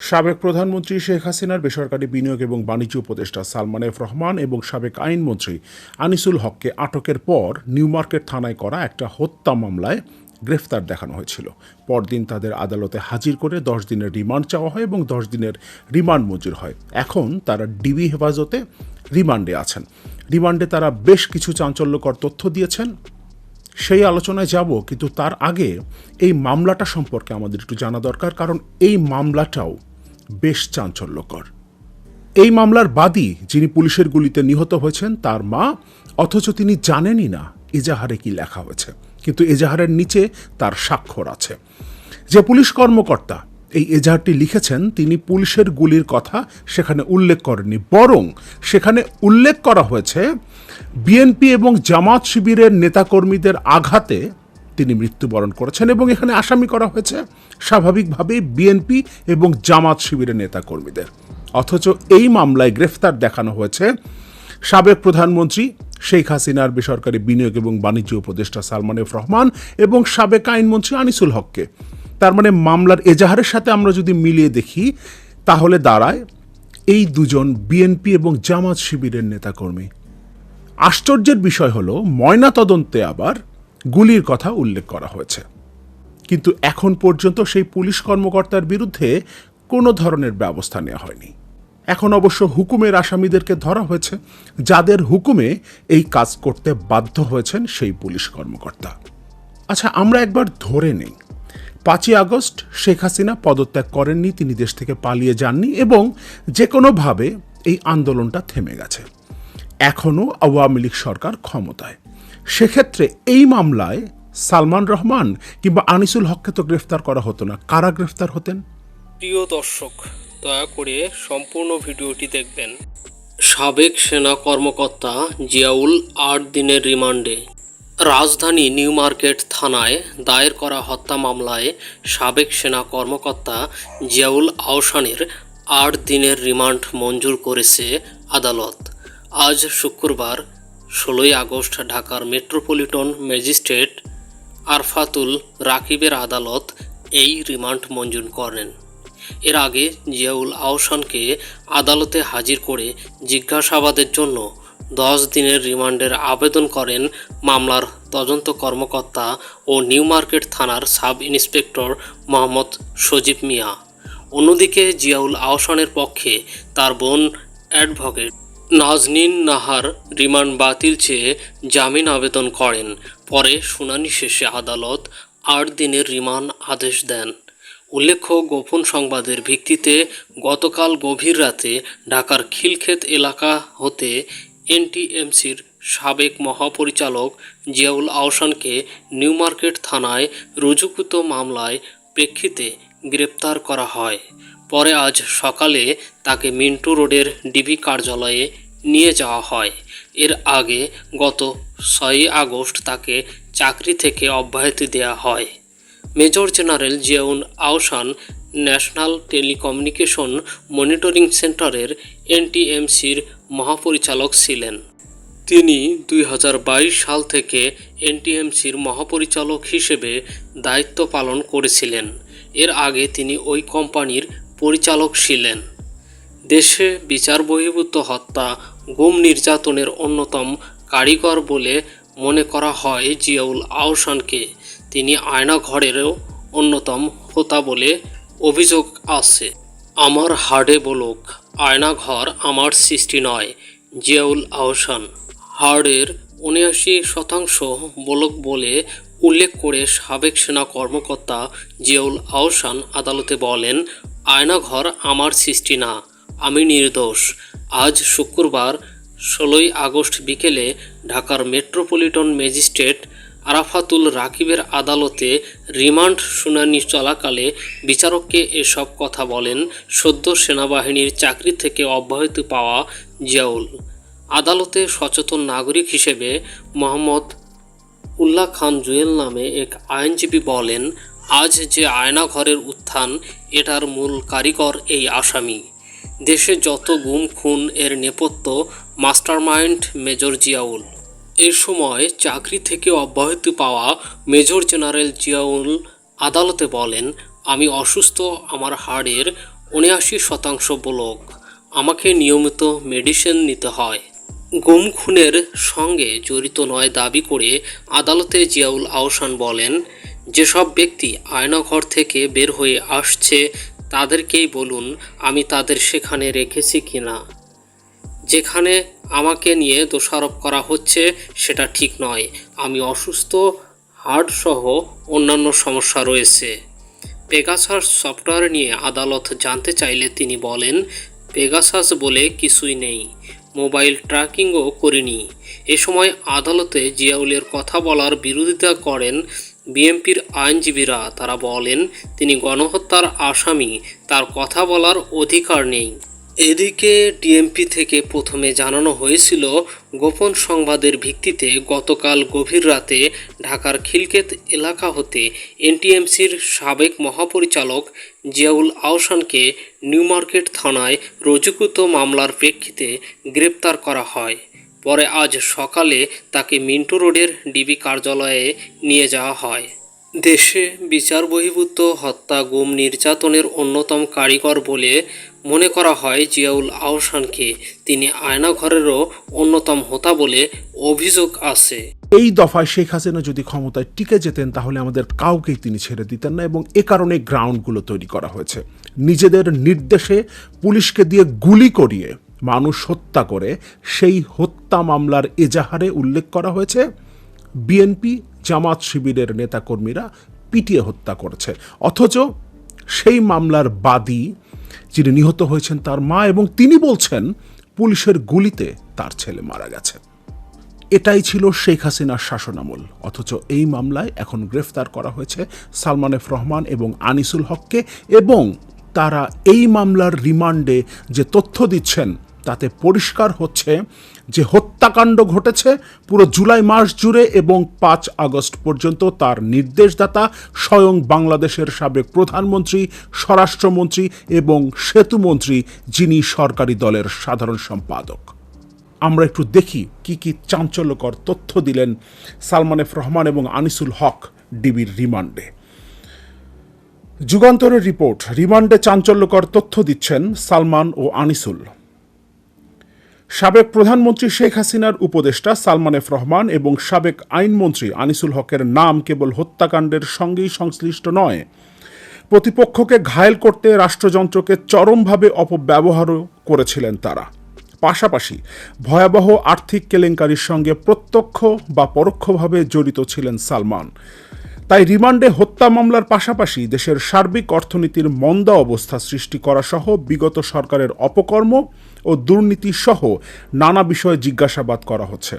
সাবেক প্রধানমন্ত্রী শেখ হাসিনার বেসরকারি বিনিয়োগ এবং বাণিজ্য উপদেষ্টা সালমান এফ রহমান এবং সাবেক আইনমন্ত্রী আনিসুল হককে আটকের পর নিউ মার্কেট থানায় করা একটা হত্যা মামলায় গ্রেফতার দেখানো হয়েছিল। পরদিন তাদের আদালতে হাজির করে দশ দিনের রিমান্ড চাওয়া হয় এবং দশ দিনের রিমান্ড মঞ্জুর হয়। এখন তারা ডিবি হেফাজতে রিমান্ডে আছেন। রিমান্ডে তারা বেশ কিছু চাঞ্চল্যকর তথ্য দিয়েছেন। সেই আলোচনায় যাব, কিন্তু তার আগে এই মামলাটা সম্পর্কে আমাদের একটু জানা দরকার, কারণ এই মামলাটাও বেশ চাঞ্চল্যকর। এই মামলার বাদী যিনি পুলিশের গুলিতে নিহত হয়েছেন, তার মা, অথচ তিনি জানেনই না এজাহারে কি লেখা হয়েছে। কিন্তু এজাহারের নিচে তার স্বাক্ষর আছে। যে পুলিশ কর্মকর্তা এই এজাহারটি লিখেছেন, তিনি পুলিশের গুলির কথা সেখানে উল্লেখ করেননি। বরং সেখানে উল্লেখ করা হয়েছে, বিএনপি এবং জামাত শিবিরের নেতাকর্মীদের আঘাতে তিনি মৃত্যুবরণ করেছেন এবং এখানে আসামি করা হয়েছে স্বাভাবিকভাবেই বিএনপি এবং জামাত শিবিরের নেতাকর্মীদের। অথচ এই মামলায় গ্রেফতার দেখানো হয়েছে সাবেক প্রধানমন্ত্রী শেখ হাসিনার বেসরকারি বিনিয়োগ এবং বাণিজ্য উপদেষ্টা সালমান এফ রহমান এবং সাবেক আইনমন্ত্রী আনিসুল হককে। তার মানে মামলার এজাহারের সাথে আমরা যদি মিলিয়ে দেখি, তাহলে দাঁড়ায় এই দুজন বিএনপি এবং জামাত শিবিরের নেতাকর্মী। আশ্চর্যের বিষয় হলো ময়না তদন্তে আবার গুলির কথা উল্লেখ করা হয়েছে। কিন্তু এখন পর্যন্ত সেই পুলিশ কর্মকর্তার বিরুদ্ধে কোনো ধরনের ব্যবস্থা নেওয়া হয়নি। এখন অবশ্য হুকুমের আসামিদেরকে ধরা হয়েছে, যাদের হুকুমে এই কাজ করতে বাধ্য হয়েছেন সেই পুলিশ কর্মকর্তা। আচ্ছা আমরা একবার ধরে নেই। পাঁচই আগস্ট শেখ হাসিনা পদত্যাগ করেননি, তিনি দেশ থেকে পালিয়ে যাননি এবং যে কোনোভাবে এই আন্দোলনটা থেমে গেছে। এখনও আওয়ামী লীগ সরকার ক্ষমতায়। সেক্ষেত্রে এই মামলায় সালমান রহমান কিংবা আনিসুল হককে তো গ্রেফতার করা হতো না। কারা গ্রেফতার হতেন? প্রিয় দর্শক, দয়া করে সম্পূর্ণ ভিডিওটি দেখবেন। সাবেক সেনা কর্মকর্তা জিয়াউল আট দিনের রিমান্ডে রাজধানী নিউ মার্কেট থানায় দায়ের করা হত্যা মামলায় সাবেক সেনা কর্মকর্তা জিয়াউল আওসানের আট দিনের রিমান্ড মঞ্জুর করেছে আদালত। আজ শুক্রবার ষোলোই আগস্ট ঢাকার মেট্রোপলিটন ম্যাজিস্ট্রেট আরফাতুল রাকিবের আদালত এই রিমান্ড মঞ্জুর করেন। এর আগে জিয়াউল আহসানকে আদালতে হাজির করে জিজ্ঞাসাবাদের জন্য দশ দিনের রিমান্ডের আবেদন করেন মামলার তদন্ত কর্মকর্তা ও নিউ মার্কেট থানার সাব ইন্সপেক্টর মোহাম্মদ সজীব মিয়া। অন্যদিকে জিয়াউল আহসানের পক্ষে তার বোন অ্যাডভোকেট নাজনীন নাহার রিমান্ড বাতিল চেয়ে জামিন আবেদন করেন। পরে শুনানি শেষে আদালত আট দিনের রিমান্ড আদেশ দেন। উল্লেখ্য, গোপন সংবাদের ভিত্তিতে গতকাল গভীর রাতে ঢাকার খিলক্ষেত এলাকা হতে এনটিএমসির সাবেক মহাপরিচালক জিয়াউল আহসানকে নিউ মার্কেট থানায় রুজুকৃত মামলায় প্রেক্ষিতে গ্রেপ্তার করা হয়। পরে আজ সকালে তাকে মিন্টু রোডের ডিবি কার্যালয়ে নিয়ে যাওয়া হয়। এর আগে গত ছয়ই আগস্ট তাকে চাকরি থেকে অব্যাহতি দেওয়া হয়। Major general Ziaul Ahsan national telecommunication monitoring সেন্টারের এনটিএমসির মহাপরিচালক ছিলেন। তিনি দুই হাজার বাইশ সাল থেকে এনটিএমসির মহাপরিচালক হিসেবে দায়িত্ব পালন করেছিলেন। এর আগে তিনি ওই কোম্পানির পরিচালক ছিলেন। দেশে বিচার বহির্ভূত হত্যা, গুম নির্যাতনের অন্যতম কারিগর বলে মনে করা হয় জিয়াউল আহসানকে। তিনি আয়নাঘরেরও অন্যতম হোতা বলে অভিযোগ আছে। আমার হাড়ে বলুক, আয়নাঘর আমার সৃষ্টি নয় জিয়াউল আহসান। হাড়ের উনআশি শতাংশ বলক বলে উল্লেখ করে সাবেক সেনা কর্মকর্তা জিয়াউল আহসান আদালতে বলেন, আয়নাঘর আমার সৃষ্টি না, আমি নির্দোষ। আজ শুক্রবার, ষোলোই আগস্ট বিকেলে ঢাকার মেট্রোপলিটন ম্যাজিস্ট্রেট আরাফাতুল রাকিবের আদালতে রিমান্ড শুনানি চলাকালে বিচারককে এসব কথা বলেন সদ্য সেনাবাহিনীর চাকরি থেকে অব্যাহতি পাওয়া জিয়াউল। আদালতে সচেতন নাগরিক হিসেবে মোহাম্মদ উল্লাহ খান জুয়েল নামে এক আইনজীবী বলেন, আজ যে আয়নাঘরের উত্থান, এটার মূল কারিগর এই আসামি। দেশে যত গুম খুন এর নেপথ্য, মাস্টারমাইন্ড মেজর জিয়াউল। এর সময় চাকরি থেকে অব্যাহতি পাওয়া মেজর জেনারেল জিয়াউল আদালতে বলেন, আমি অসুস্থ, আমার হাড়ের উনআশি শতাংশ ব্লক। আমাকে নিয়মিত মেডিসিন নিতে হয়। গুম খুনের সঙ্গে জড়িত নয় দাবি করে আদালতে জিয়াউল আহসান বলেন, যেসব ব্যক্তি আয়নাঘর থেকে বের হয়ে আসছে, তাদেরকেই বলুন আমি তাদের সেখানে রেখেছি কিনা। যেখানে আমাকে নিয়ে দোষারোপ করা হচ্ছে, সেটা ঠিক নয়। আমি অসুস্থ হার্ট সহ অন্যান্য সমস্যা রয়েছে। পেগাসাস সফটওয়্যার নিয়ে আদালত জানতে চাইলে তিনি বলেন, পেগাসাস বলে কিছুই নেই। মোবাইল ট্র্যাকিংও করেনি। এ সময় আদালতে জিয়াউলের কথা বলার বিরোধিতা করেন বিএনপির আইনজীবীরা। তারা বলেন, তিনি গণহত্যার আসামি, তার কথা বলার অধিকার নেই। এদিকে ডিএমপি থেকে প্রথমে জানানো হয়েছিল, গোপন সংবাদের ভিত্তিতে গতকাল গভীর রাতে ঢাকার খিলকেত এলাকা হতে এনটিএমসির সাবেক মহাপরিচালক জিয়াউল আহসানকে নিউ মার্কেট থানায় রজুকৃত মামলার প্রেক্ষিতে গ্রেপ্তার করা হয়। পরে আজ সকালে তাকে মিন্টো রোডের ডিবি কার্যালয়ে নিয়ে যাওয়া হয়। দেশে বিচার বহির্ভূত হত্যা, গুম, নির্যাতনের অন্যতম কারিগর বলে মনে করা হয় জিয়াউল আহসানকে তিনি আয়নাঘরেরও অন্যতম হোতা বলে অভিযোগ আছে। এই দফায় শেখ হাসিনা যদি ক্ষমতায় টিকে যেতেন, তাহলে আমাদের কাউকেই তিনি ছেড়ে দিতেন না এবং এ কারণে গ্রাউন্ডগুলো তৈরি করা হয়েছে। নিজেদের নির্দেশে পুলিশকে দিয়ে গুলি করিয়ে মানুষ হত্যা করে সেই হত্যা মামলার এজাহারে উল্লেখ করা হয়েছে। বিএনপি জামাত শিবিরের নেতাকর্মীরা পিটিয়ে হত্যা করেছে। অথচ সেই মামলার বাদী যিনি নিহত হয়েছেন তার মা এবং তিনি বলছেন, পুলিশের গুলিতে তার ছেলে মারা গেছে। এটাই ছিল শেখ হাসিনার শাসনামল। অথচ এই মামলায় এখন গ্রেফতার করা হয়েছে সালমান এফ রহমান এবং আনিসুল হককে এবং তারা এই মামলার রিমান্ডে যে তথ্য দিচ্ছেন তাতে পরিষ্কার হচ্ছে যে হত্যাকাণ্ড ঘটেছে পুরো জুলাই মাস জুড়ে এবং পাঁচ আগস্ট পর্যন্ত তার নির্দেশদাতা স্বয়ং বাংলাদেশের সাবেক প্রধানমন্ত্রী, স্বরাষ্ট্রমন্ত্রী এবং সেতুমন্ত্রী যিনি সরকারি দলের সাধারণ সম্পাদক। আমরা একটু দেখি কি কি চাঞ্চল্যকর তথ্য দিলেন সালমান এফ রহমান এবং আনিসুল হক ডিবির রিমান্ডে। যুগান্তরের রিপোর্ট। রিমান্ডে চাঞ্চল্যকর তথ্য দিচ্ছেন সালমান ও আনিসুল। সাবেক প্রধানমন্ত্রী শেখ হাসিনার উপদেষ্টা সালমান এফ রহমান এবং সাবেক আইনমন্ত্রী আনিসুল হকের নাম কেবল হত্যাকাণ্ডের সঙ্গেই সংশ্লিষ্ট নয়। প্রতিপক্ষকে ঘায়েল করতে রাষ্ট্রযন্ত্রকে চরমভাবে অপব্যবহারও করেছিলেন তারা। পাশাপাশি ভয়াবহ আর্থিক কেলেঙ্কারির সঙ্গে প্রত্যক্ষ বা পরোক্ষভাবে জড়িত ছিলেন সালমান। তাই রিমান্ডে হত্যা মামলার পাশাপাশি দেশের সার্বিক অর্থনীতির মন্দা অবস্থা সৃষ্টি করা সহ বিগত সরকারের অপকর্ম ও দুর্নীতি সহ নানা বিষয়ে জিজ্ঞাসাবাদ করা হচ্ছে।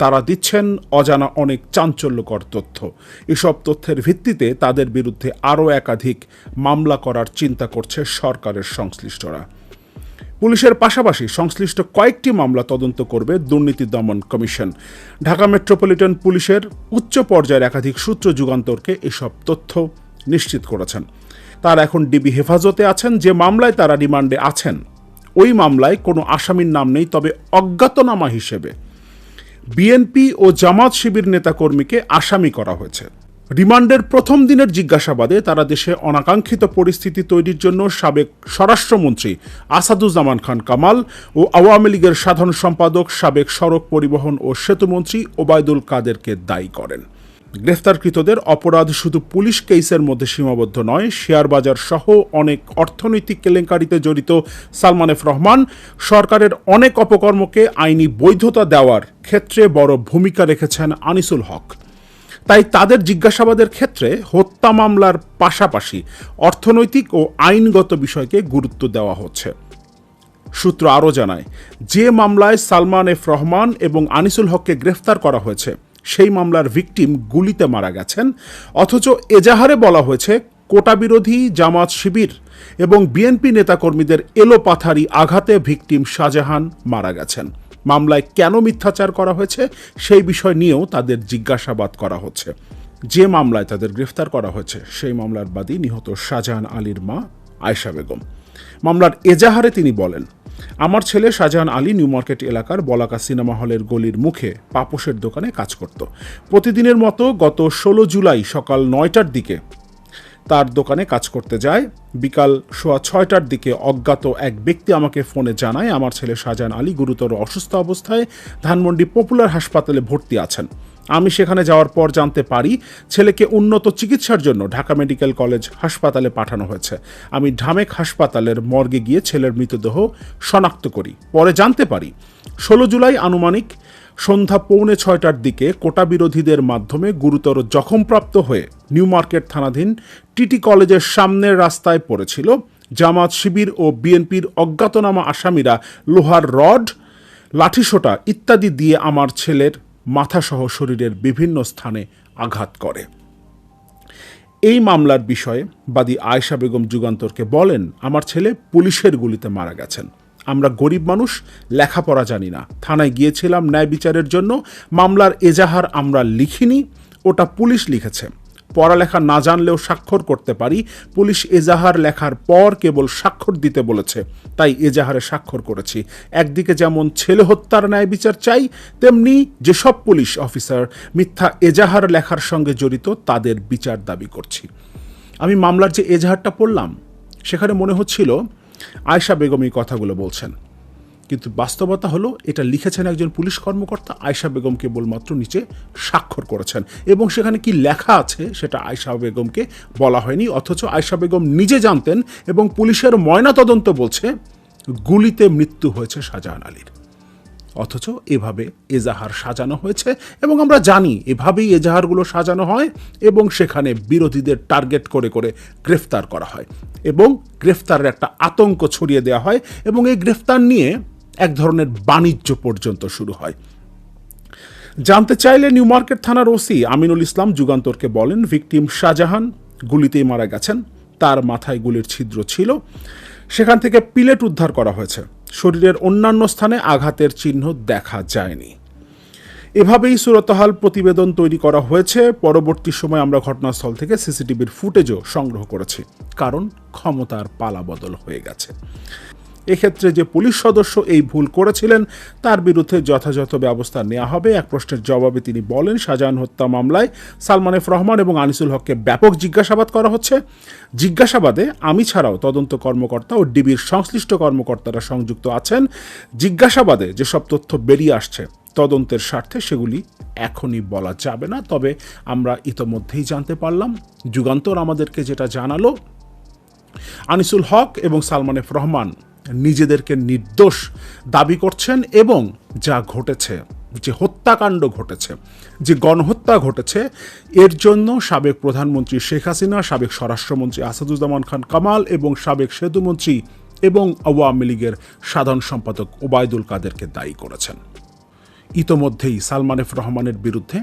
তারা দিচ্ছেন অজানা অনেক চাঞ্চল্যকর তথ্য। এসব তথ্যের ভিত্তিতে তাদের বিরুদ্ধে আরও একাধিক মামলা করার চিন্তা করছে সরকারের সংশ্লিষ্টরা। পুলিশের পাশাপাশি সংশ্লিষ্ট কয়েকটি মামলা তদন্ত করবে দুর্নীতি দমন কমিশন। ঢাকা মেট্রোপলিটন পুলিশের উচ্চ পর্যায়ের একাধিক সূত্র যুগান্তরকে এসব তথ্য নিশ্চিত করেছেন। তারা এখন ডিবি হেফাজতে আছেন যে মামলায় তারা রিমান্ডে আছেন। ওই মামলায় কোনো আসামির নাম নেই, তবে অজ্ঞাতনামা হিসেবে। বিএনপি ও জামাত শিবির নেতাকর্মীকে আসামি করা হয়েছে। রিমান্ডের প্রথম দিনের জিজ্ঞাসাবাদে তারা দেশে অনাকাঙ্ক্ষিত পরিস্থিতি তৈরির জন্য সাবেক স্বরাষ্ট্রমন্ত্রী আসাদুজ্জামান খান কামাল ও আওয়ামী লীগের সাধারণ সম্পাদক, সাবেক সড়ক পরিবহন ও সেতুমন্ত্রী ওবায়দুল কাদেরকে দায়ী করেন। গ্রেফতারকৃতদের অপরাধ শুধু পুলিশ কেসের মধ্যে সীমাবদ্ধ নয় শেয়ার বাজার সহ অনেক অর্থনৈতিক কেলেঙ্কারিতে জড়িত সালমান এফ রহমান, সরকারের অনেক অপকর্মকে আইনি বৈধতা দেওয়ার ক্ষেত্রে বড় ভূমিকা রেখেছেন আনিসুল হক। তাই তাদের জিজ্ঞাসাবাদের ক্ষেত্রে হত্যা মামলার পাশাপাশি অর্থনৈতিক ও আইনগত বিষয়কে গুরুত্ব দেওয়া হচ্ছে। সূত্র আরও জানায়, যে মামলায় সালমান এফ রহমান এবং আনিসুল হককে গ্রেফতার করা হয়েছে সেই মামলার ভিকটিম গুলিতে মারা গেছেন। অথচ এজাহারে বলা হয়েছে, কোটা বিরোধী জামাত শিবির এবং বিএনপি নেতাকর্মীদের এলোপাথারি আঘাতে ভিকটিম শাহজাহান মারা গেছেন। মামলায় কেন মিথ্যাচার করা হয়েছে সেই বিষয় নিয়েও তাদের জিজ্ঞাসাবাদ করা হচ্ছে। যে মামলায় তাদের গ্রেফতার করা হয়েছে, সেই মামলার বাদী নিহত শাহজাহান আলীর মা আয়শা বেগম। মামলার এজাহারে তিনি বলেন আমার ছেলে শাহজাহান আলী নিউ মার্কেট এলাকার বলাকা সিনেমা হলের গলির মুখে পাপোশের দোকানে কাজ করত। প্রতিদিনের মতো গত ষোলো জুলাই সকাল নয়টার দিকে তার দোকানে কাজ করতে যায়। বিকাল সোয়া ছয়টার দিকে অজ্ঞাত এক ব্যক্তি আমাকে ফোনে জানায়, আমার ছেলে শাহজাহান আলী গুরুতর অসুস্থ অবস্থায় ধানমন্ডি পপুলার হাসপাতালে ভর্তি আছেন। আমি সেখানে যাওয়ার পর জানতে পারি ছেলেকে উন্নত চিকিৎসার জন্য ঢাকা মেডিকেল কলেজ হাসপাতালে পাঠানো হয়েছে। আমি ঢামেক হাসপাতালের মর্গে গিয়ে ছেলের মৃতদেহ শনাক্ত করি। পরে জানতে পারি, ষোলো জুলাই আনুমানিক সন্ধ্যা পৌনে ছয়টার দিকে কোটা বিরোধীদের মাধ্যমে গুরুতর জখমপ্রাপ্ত হয়ে নিউ মার্কেট থানাধীন টিটি কলেজের সামনের রাস্তায় পড়েছিল জামাত শিবির ও বিএনপির অজ্ঞাতনামা আসামিরা লোহার রড, লাঠিসোটা ইত্যাদি দিয়ে আমার ছেলের মাথাসহ শরীরের বিভিন্ন স্থানে আঘাত করে। এই মামলার বিষয়ে বাদী আয়েশা বেগম যুগান্তরকে বলেন, আমার ছেলে পুলিশের গুলিতে মারা গেছেন। আমরা গরিব মানুষ, লেখাপড়া জানি না। থানায় গিয়েছিলাম ন্যায় বিচারের জন্য। মামলার এজাহার আমরা লিখিনি। ওটা পুলিশ লিখেছে। পড়ালেখা না জানলেও স্বাক্ষর করতে পারি। পুলিশ এজাহার লেখার পর কেবল স্বাক্ষর দিতে বলেছে। তাই এজাহারে স্বাক্ষর করেছি। একদিকে যেমন ছেলে হত্যার ন্যায় বিচার চাই, তেমনি যেসব পুলিশ অফিসার মিথ্যা এজাহার লেখার সঙ্গে জড়িত, তাদের বিচার দাবি করছি। আমি মামলার যে এজাহারটা পড়লাম, সেখানে মনে হচ্ছিল আয়শা বেগম এই কথাগুলো বলছেন। কিন্তু বাস্তবতা হলো, এটা লিখেছেন একজন পুলিশ কর্মকর্তা আয়শা বেগম কেবলমাত্র নিচে স্বাক্ষর করেছেন। এবং সেখানে কি লেখা আছে, সেটা আয়শা বেগমকে বলা হয়নি, অথচ আয়শা বেগম নিজে জানতেন এবং পুলিশের ময়নাতদন্ত বলছে, গুলিতে মৃত্যু হয়েছে শাহজাহান আলীর। অথচ এভাবে এজাহার সাজানো হয়েছে এবং আমরা জানি, এভাবেই এজাহারগুলো সাজানো হয় এবং সেখানে বিরোধীদের টার্গেট করে করে গ্রেফতার করা হয়। এবং গ্রেফতারের একটা আতঙ্ক ছড়িয়ে দেওয়া হয় এবং এই গ্রেফতার নিয়ে এক ধরনের বাণিজ্য পর্যন্ত শুরু হয়। জানতে চাইলে নিউ মার্কেট থানার ওসি আমিনুল ইসলাম যুগান্তরকে বলেন, ভিকটিম শাহজাহান গুলিতেই মারা গেছেন। তার মাথায় গুলির ছিদ্র ছিল। সেখান থেকে পিলেট উদ্ধার করা হয়েছে। শরীরের অন্যান্য স্থানে আঘাতের চিহ্ন দেখা যায়নি। এভাবেই সুরতহাল প্রতিবেদন তৈরি করা হয়েছে। পরবর্তী সময় আমরা ঘটনাস্থল থেকে সিসিটিভির ফুটেজও সংগ্রহ করেছি। কারণ ক্ষমতার পালাবদল হয়ে গেছে। এক্ষেত্রে যে পুলিশ সদস্য এই ভুল করেছিলেন, তার বিরুদ্ধে যথাযথ ব্যবস্থা নেওয়া হবে। এক প্রশ্নের জবাবে তিনি বলেন, শাহজাহান হত্যা মামলায় সালমান এফ রহমান এবং আনিসুল হককে ব্যাপক জিজ্ঞাসাবাদ করা হচ্ছে। জিজ্ঞাসাবাদে আমি ছাড়াও তদন্ত কর্মকর্তা ও ডিবির সংশ্লিষ্ট কর্মকর্তারা সংযুক্ত আছেন। জিজ্ঞাসাবাদে যেসব তথ্য বেরিয়ে আসছে, তদন্তের স্বার্থে সেগুলি এখনই বলা যাবে না। তবে আমরা ইতোমধ্যেই জানতে পারলাম, যুগান্তর আমাদেরকে যেটা জানালো, আনিসুল হক এবং সালমান এফ রহমান নিজেদেরকে নির্দোষ দাবি করছেন এবং যা ঘটেছে, যে হত্যাকাণ্ড ঘটেছে, যে গণহত্যা ঘটেছে, এর জন্য সাবেক প্রধানমন্ত্রী শেখ হাসিনা, সাবেক স্বরাষ্ট্রমন্ত্রী আসাদুজ্জামান খান কামাল এবং সাবেক সেতুমন্ত্রী এবং আওয়ামী লীগের সাধারণ সম্পাদক ওবায়দুল কাদেরকে দায়ী করেছেন। ইতোমধ্যেই সালমান এফ রহমানের বিরুদ্ধে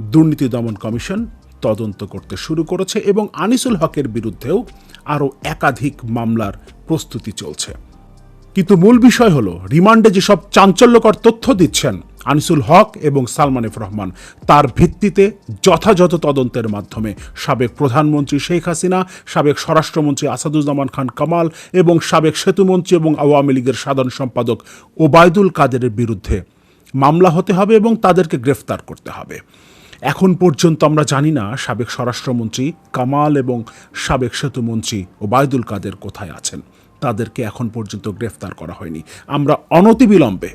দুর্নীতি দমন কমিশন তদন্ত করতে শুরু করেছে এবং আনিসুল হকের বিরুদ্ধেও আরও একাধিক মামলার প্রস্তুতি চলছে। কিন্তু মূল বিষয় হলো, রিমান্ডে যেসব চাঞ্চল্যকর তথ্য দিচ্ছেন আনিসুল হক এবং সালমান এফ রহমান, তার ভিত্তিতে যথাযথ তদন্তের মাধ্যমে সাবেক প্রধানমন্ত্রী শেখ হাসিনা, সাবেক স্বরাষ্ট্রমন্ত্রী আসাদুজ্জামান খান কামাল এবং সাবেক সেতুমন্ত্রী এবং আওয়ামী লীগের সাধারণ সম্পাদক ওবায়দুল কাদেরের বিরুদ্ধে মামলা হতে হবে এবং তাদেরকে গ্রেফতার করতে হবে। এখন পর্যন্ত আমরা জানি না সাবেক স্বরাষ্ট্রমন্ত্রী কামাল এবং সাবেক সেতুমন্ত্রী ওবায়দুল কাদের কোথায় আছেন। তাদেরকে এখন পর্যন্ত গ্রেফতার করা হয়নি। আমরা অনতিবিলম্বে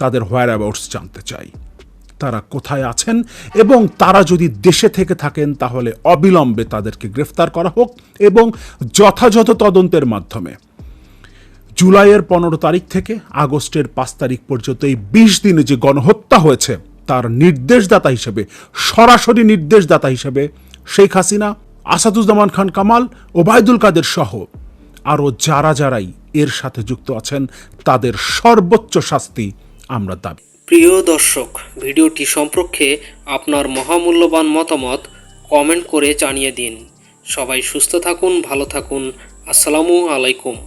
তাদের হোয়ার অ্যাবাউটস জানতে চাই। তারা কোথায় আছেন এবং তারা যদি দেশে থেকে থাকেন, তাহলে অবিলম্বে তাদেরকে গ্রেফতার করা হোক এবং যথাযথ তদন্তের মাধ্যমে জুলাইয়ের পনেরো তারিখ থেকে আগস্টের পাঁচ তারিখ পর্যন্ত এই বিশ দিনে যে গণহত্যা হয়েছে, তার নির্দেশদাতা হিসেবে, সরাসরি নির্দেশদাতা হিসেবে শেখ হাসিনা, আসাদুজ্জামান খান কামাল, ওবায়দুল কাদের সহ আরও যারা যারাই এর সাথে যুক্ত আছেন, তাদের সর্বোচ্চ শাস্তি আমরা দাবি। প্রিয় দর্শক, ভিডিওটি সম্পর্কে আপনার মহামূল্যবান মতামত কমেন্ট করে জানিয়ে দিন। সবাই সুস্থ থাকুন, ভালো থাকুন। আসসালামু আলাইকুম।